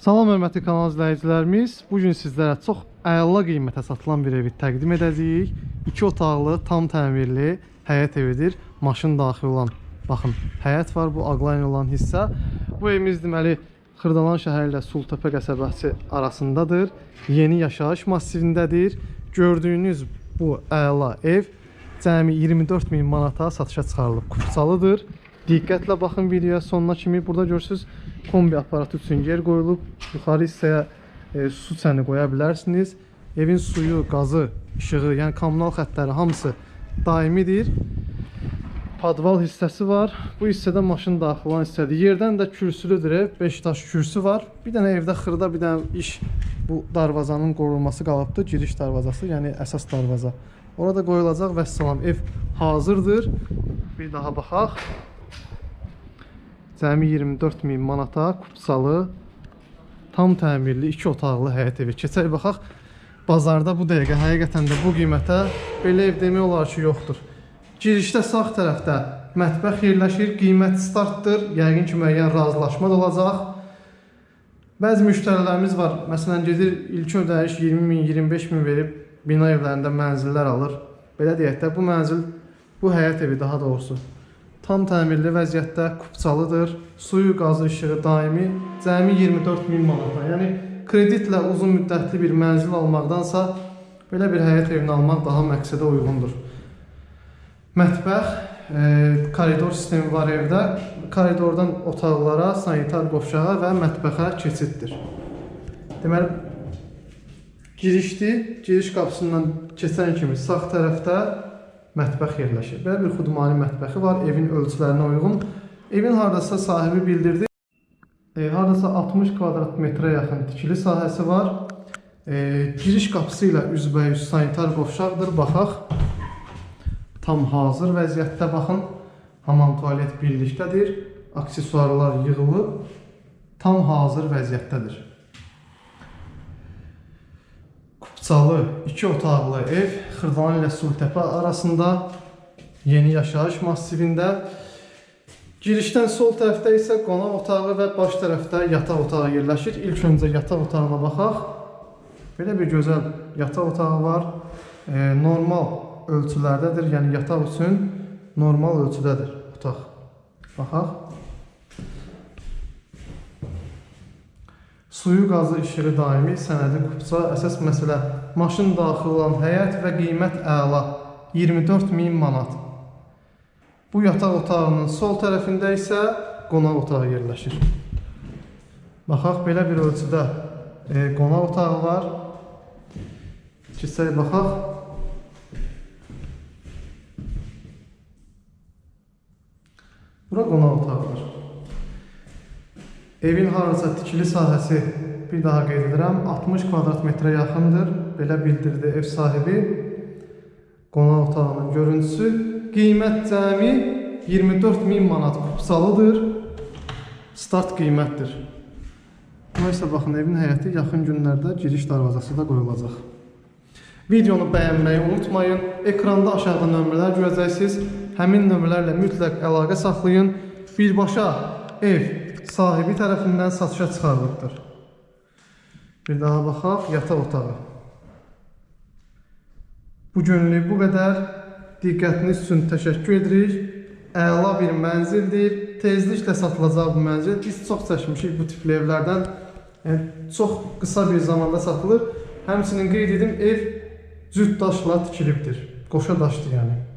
Salam hörmətli kanal izləyicilərimiz. Bu gün sizlərə çox qiymətə satılan bir evi təqdim edəcəyik. 2 otaqlı, tam təmirli həyət evidir. Maşın daxil olan, baxın, həyət var bu ağlayın olan hissə. Bu evimiz deməli Xırdalan şəhəri ilə Sultepe qəsəbəsi arasındadır. Yeni yaşayış massivindədir. Gördüyünüz bu əla ev cəmi 24 min manata satışa çıxarılıb. Kupçalıdır. Diqqətlə baxın videoya sonuna kimi. Burada görürsüz kombi aparatı üçün yer qoyulub. Yuxarı hissəyə e, su çəni qoya bilərsiniz. Evin suyu, qazı, işığı, yəni kommunal xəttləri hamısı daimidir. Padval hissəsi var. Bu hissədə maşın daxil olan hissədir. Yerdən də kürsülüdür ev. 5 daş kürsü var. Bir dənə evdə xırda bir dənə iş bu darvazanın qorunması qalıbdı. Giriş darvazası, yəni əsas darvaza. Orada qoyulacaq və salam ev hazırdır. Bir daha baxaq. Cəmi 24 min manata kupsalı, tam təmirli, 2 otaqlı həyət evi. Keçək baxaq. Bazarda bu dəqiqə həqiqətən də bu qiymətə belə ev demək olar ki, yoxdur. Girişdə sağ tərəfdə mətbəx yerləşir, qiymət startdır. Yəqin ki, müəyyən razılaşma da olacaq. Bəzi müştərilərimiz var. Məsələn, gedir ilk ödəniş 20 min, 25 min verib bina evlərində mənzillər alır. Belə deyək də bu mənzil, bu həyət evi daha doğrusu tam təmirli vəziyyətdə kupçalıdır. Suyu, qazı, işığı daimi cəmi 24 min manata. Yəni kreditlə uzun müddətli bir mənzil almaqdansa belə bir həyət evini almaq daha məqsədə uyğundur. Mətbəx, e, koridor sistemi var evdə. Koridordan otaqlara, sanitar qovşağa və mətbəxə keçiddir. Deməli girişdir. Giriş qapısından keçən kimi sağ tərəfdə mətbəx yerləşir. Belə bir xudmani mətbəxi var, evin ölçülərinə uyğun. Evin hardasa sahibi bildirdi. E, hardasa 60 kvadrat metrə yaxın tikili sahəsi var. E, giriş qapısı ilə üzbəyüz sanitar qovşaqdır. Baxaq. Tam hazır vəziyyətdə baxın. Hamam tualet birlikdədir. Aksesuarlar yığılıb. Tam hazır vəziyyətdədir. Kupçalı, iki otaqlı ev Xırdalan ilə Sultepe arasında yeni yaşayış massivində. Girişdən sol tərəfdə isə qonaq otağı və baş tərəfdə yataq otağı yerləşir. İlk öncə yataq otağına baxaq. Belə bir gözəl yataq otağı var. E, normal ölçülərdədir, yəni yataq üçün normal ölçüdədir otaq. Baxaq. Suyu, qazı, işığı daimi, sənədi kupça, əsas məsələ maşın daxil olan həyət və qiymət əla 24 min manat. Bu yataq otağının sol tərəfində isə qonaq otağı yerləşir. Baxaq belə bir ölçüdə e, qonaq otağı var. Keçək baxaq. Bura qonaq otağıdır. Evin harasa tikili sahəsi bir daha qeyd edirəm 60 kvadrat metrə yaxındır. Belə bildirdi ev sahibi. Qonaq otağının görüntüsü qiymət cəmi 24 min manat kupsalıdır. Start qiymətdir. Buna isə baxın evin həyəti yaxın günlərdə giriş darvazası da qoyulacaq. Videonu bəyənməyi unutmayın. Ekranda aşağıda nömrələr görəcəksiniz. Həmin nömrələrlə mütləq əlaqə saxlayın. Birbaşa ev sahibi tərəfindən satışa çıxarılıbdır. Bir daha baxaq, yataq otağı. Bu günlük bu qədər. Diqqətiniz üçün təşəkkür edirik. Əla bir mənzildir. Tezliklə satılacaq bu mənzil. Biz çox çəkmişik bu tipli evlərdən. Yəni çox qısa bir zamanda satılır. Həmçinin qeyd edim ev cüt daşla tikilibdir. Qoşa daşdır yəni.